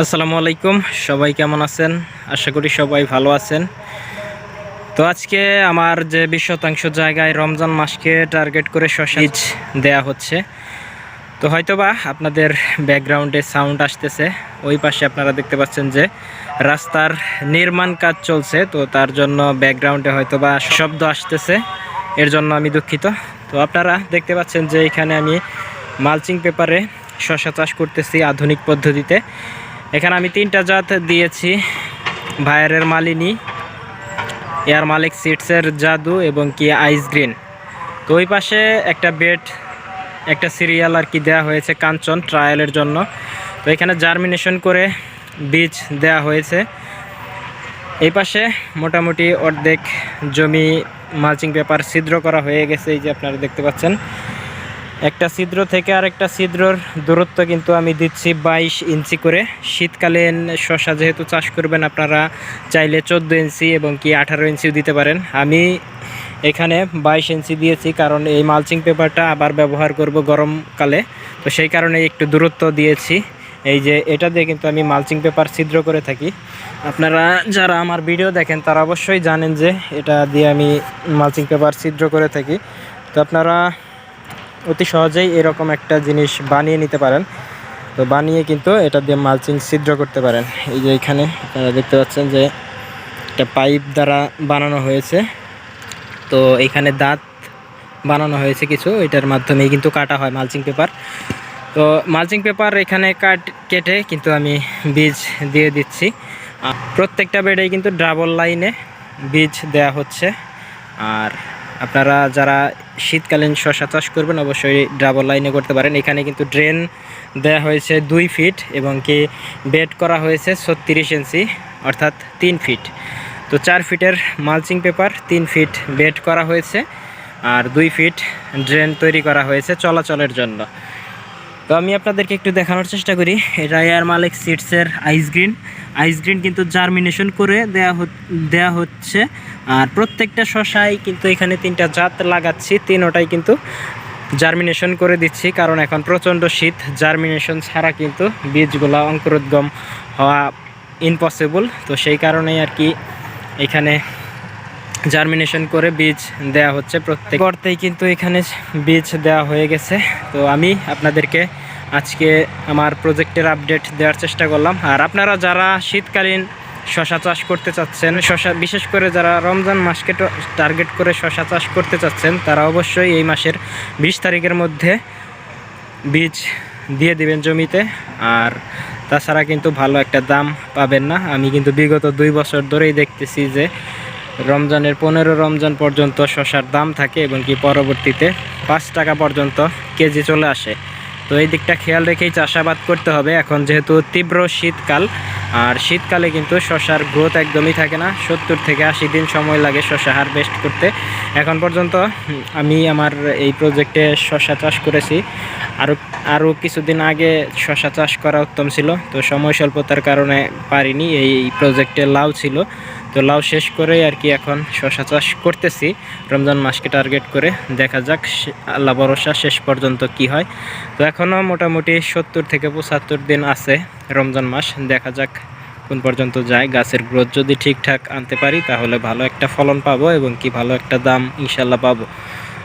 আসসালামু আলাইকুম। সবাই কেমন আছেন? আশা করি সবাই ভালো আছেন। তো আজকে আমার যে বিশ শতাংশ জায়গায় রমজান মাসকে টার্গেট করে শশা বীজ দেয়া হচ্ছে। তো হয়তোবা আপনাদের ব্যাকগ্রাউন্ডে সাউন্ড আসতেছে। ওই পাশে আপনারা দেখতে পাচ্ছেন যে রাস্তার নির্মাণ কাজ চলছে। তো তার জন্য ব্যাকগ্রাউন্ডে হয়তোবা শব্দ আসতেছে। এর জন্য আমি দুঃখিত। তো আপনারা দেখতে পাচ্ছেন যে এখানে আমি মালচিং পেপারে শশা চাষ করতেছি আধুনিক পদ্ধতিতে। এখানে আমি তিনটা জাত দিয়েছি। ভায়ারের মালিনী এয়ার মালিক সিটসের জাদু এবং কি আইস গ্রিন। তো ওই পাশে একটা বেড, একটা সিরিয়াল আর কি দেওয়া হয়েছে কাঞ্চন ট্রায়ালের জন্য। তো এখানে জার্মিনেশন করে বীজ দেয়া হয়েছে। এই পাশে মোটামুটি অর্ধেক জমি, মালচিং পেপার ছিদ্র করা হয়ে গেছে, এই যে আপনারা দেখতে পাচ্ছেন। একটা ছিদ্র থেকে আরেকটা ছিদ্রর দূরত্ব কিন্তু আমি দিচ্ছি বাইশ ইঞ্চি করে। শীতকালীন শশা যেহেতু চাষ করবেন আপনারা চাইলে চোদ্দ ইঞ্চি এবং কি আঠারো ইঞ্চিও দিতে পারেন। আমি এখানে বাইশ ইঞ্চি দিয়েছি কারণ এই মালচিং পেপারটা আবার ব্যবহার করব গরমকালে। তো সেই কারণে একটু দূরত্ব দিয়েছি। এই যে এটা দিয়ে কিন্তু আমি মালচিং পেপার ছিদ্র করে থাকি। আপনারা যারা আমার ভিডিও দেখেন তারা অবশ্যই জানেন যে এটা দিয়ে আমি মালচিং পেপার ছিদ্র করে থাকি। তো আপনারা অতি সহজেই এরকম একটা জিনিস বানিয়ে নিতে পারেন। তো বানিয়ে কিন্তু এটা দিয়ে মালচিং ছিদ্র করতে পারেন। এই যে এখানে আপনারা দেখতে পাচ্ছেন যে একটা পাইপ দ্বারা বানানো হয়েছে। তো এখানে দাঁত বানানো হয়েছে কিছু, এটার মাধ্যমেই কিন্তু কাটা হয় মালচিং পেপার। তো মালচিং পেপার এখানে কাট, কেটে কিন্তু আমি বীজ দিয়ে দিচ্ছি। প্রত্যেকটা বেডেই কিন্তু ডাবল লাইনে বীজ দেয়া হচ্ছে। আর আপনারা যারা শীতকালীন শশা চাষ করবেন, অবশ্যই ডাবল লাইনে করতে পারেন। এখানে কিন্তু ড্রেন দেয়া হয়েছে দুই ফিট এবং কি বেড করা হয়েছে ছত্রিশ ইঞ্চি অর্থাৎ তিন ফিট তো চার ফিটের মালচিং পেপার তিন ফিট বেড করা হয়েছে। আর দুই ফিট ড্রেন তৈরি করা হয়েছে চলাচলের জন্য। তো আমি আপনাদেরকে একটু দেখানোর চেষ্টা করি। এটা এয়ার মালিক সিডসের আইস গ্রিন আইস গ্রিন কিন্তু জার্মিনেশন করে দেয়া দেয়া হচ্ছে। আর প্রত্যেকটা শশায় কিন্তু এখানে তিনটা জাত লাগাচ্ছি। তিনোটাই কিন্তু জার্মিনেশন করে দিচ্ছি। কারণ এখন প্রচণ্ড শীত। জার্মিনেশন ছাড়া কিন্তু বীজগুলো অঙ্কুরোদ্গম হওয়া ইম্পসিবল তো সেই কারণেই আর কি এখানে জার্মিনেশন করে বীজ দেয়া হচ্ছে প্রত্যেক অর্থেই কিন্তু এখানে বীজ দেওয়া হয়ে গেছে। তো আমি আপনাদেরকে আজকে আমার প্রজেক্টের আপডেট দেওয়ার চেষ্টা করলাম। আর আপনারা যারা শীতকালীন শশা চাষ করতে চাচ্ছেন, শশা বিশেষ করে যারা রমজান মাসকে টার্গেট করে শশা চাষ করতে চাচ্ছেন, তারা অবশ্যই এই মাসের বিশ তারিখের মধ্যে বীজ দিয়ে দিবেন জমিতে। আর তাছাড়া কিন্তু ভালো একটা দাম পাবেন না। আমি কিন্তু বিগত দুই বছর ধরেই দেখতেছি যে রমজানের পনেরো রমজান পর্যন্ত শশার দাম থাকে এবং কি পরবর্তীতে পাঁচ টাকা পর্যন্ত কেজি চলে আসে। তো এই দিকটা খেয়াল রেখেই চাষাবাদ করতে হবে। এখন যেহেতু তীব্র শীতকাল, আর শীতকালে কিন্তু শশার গ্রোথ একদমই থাকে না। সত্তর থেকে আশি দিন সময় লাগে শশা হারভেস্ট করতে। এখন পর্যন্ত আমি আমার এই প্রজেক্টে শশা চাষ করেছি। আরও আরও কিছুদিন আগে শশা চাষ করা উত্তম ছিল। তো সময় স্বল্পতার কারণে পারিনি। এই প্রজেক্টে লাউ ছিল। তো লাউ শেষ করে আর কি এখন শশা চাষ করতেছি। রমজান মাসকে টার্গেট করে দেখা যাক আল্লাহ ভরসা শেষ পর্যন্ত কি হয়। তো এখনও মোটামুটি সত্তর থেকে পঁচাত্তর দিন আছে রমজান মাস। দেখা যাক কোন পর্যন্ত যায়। গাছের গ্রোথ যদি ঠিকঠাক আনতে পারি তাহলে ভালো একটা ফলন পাবো এবং কি ভালো একটা দাম ইনশাল্লাহ পাবো।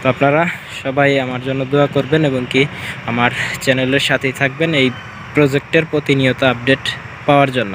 তো আপনারা সবাই আমার জন্য দোয়া করবেন এবং কি আমার চ্যানেলের সাথেই থাকবেন এই প্রজেক্টের প্রতিনিয়ত আপডেট পাওয়ার জন্য।